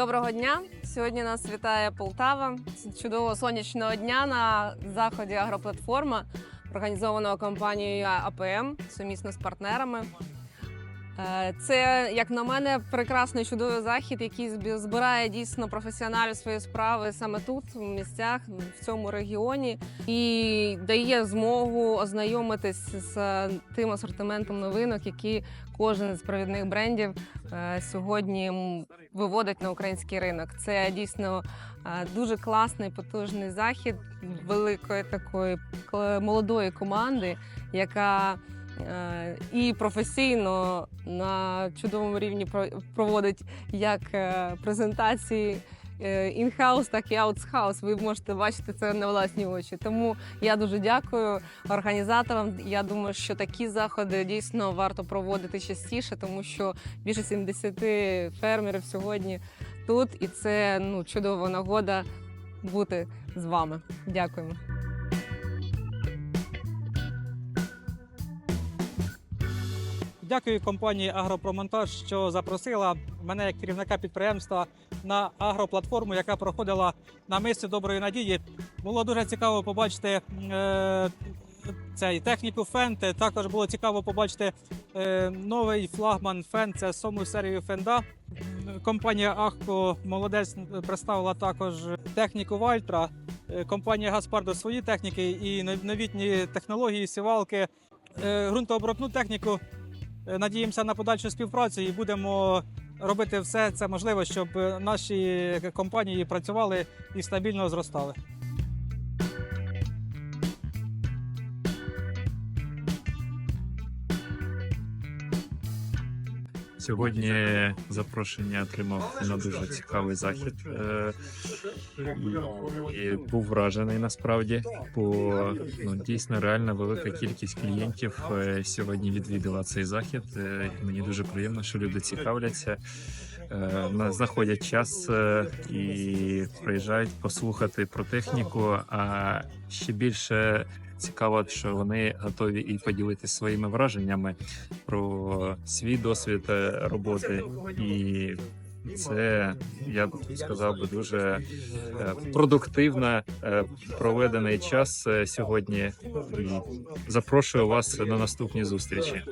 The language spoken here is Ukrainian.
Доброго дня! Сьогодні нас вітає Полтава. Чудового сонячного дня на заході агроплатформа, організованого компанією АПМ сумісно з партнерами. Е, Це, як на мене, прекрасний чудовий захід, який збирає дійсно професіоналів своєї справи саме тут, в місцях, в цьому регіоні, і дає змогу ознайомитись з тим асортиментом новинок, які кожен з провідних брендів е, сьогодні виводить на український ринок. Це дійсно е, дуже класний, потужний захід великої такої молодої команди, яка е, і професійно на чудовому рівні про- проводить як е, презентації. е, Інхаус, так і аутсхаус. Ви можете бачити це на власні очі. Тому я дуже дякую організаторам. Я думаю, що такі заходи дійсно варто проводити частіше, тому що більше 70 фермерів сьогодні тут, і це ну чудова нагода бути з вами. Дякуємо. Дякую компанії Агропромонтаж, що запросила мене як керівника підприємства на агроплатформу, яка проходила на мисці доброї надії. Було дуже цікаво побачити е, цей техніку Фенти. Також було цікаво побачити е, новий флагман Фен. Це сому серію Фенда. Компанія Ахко молодець представила також техніку Вальтра. Е, Компанія Гаспардо свої техніки і новітні технології, сівалки, е, ґрунтообробну техніку. Е, Надіємося на подальшу співпрацю і будемо робити все це можливе, щоб е, наші компанії працювали і стабільно зростали. Сьогодні запрошення отримав на дуже цікавий захід е, і був вражений насправді, бо ну дійсно реально велика кількість клієнтів е, сьогодні відвідала цей захід. Е, Мені дуже приємно, що люди цікавляться, на- знаходять час і приїжджають послухати про техніку. А ще більше цікаво, що вони готові і поділитися своїми враженнями про свій досвід е, роботи, і це я б сказав би дуже е, продуктивно е, проведений час сьогодні. Запрошую вас на наступні зустрічі.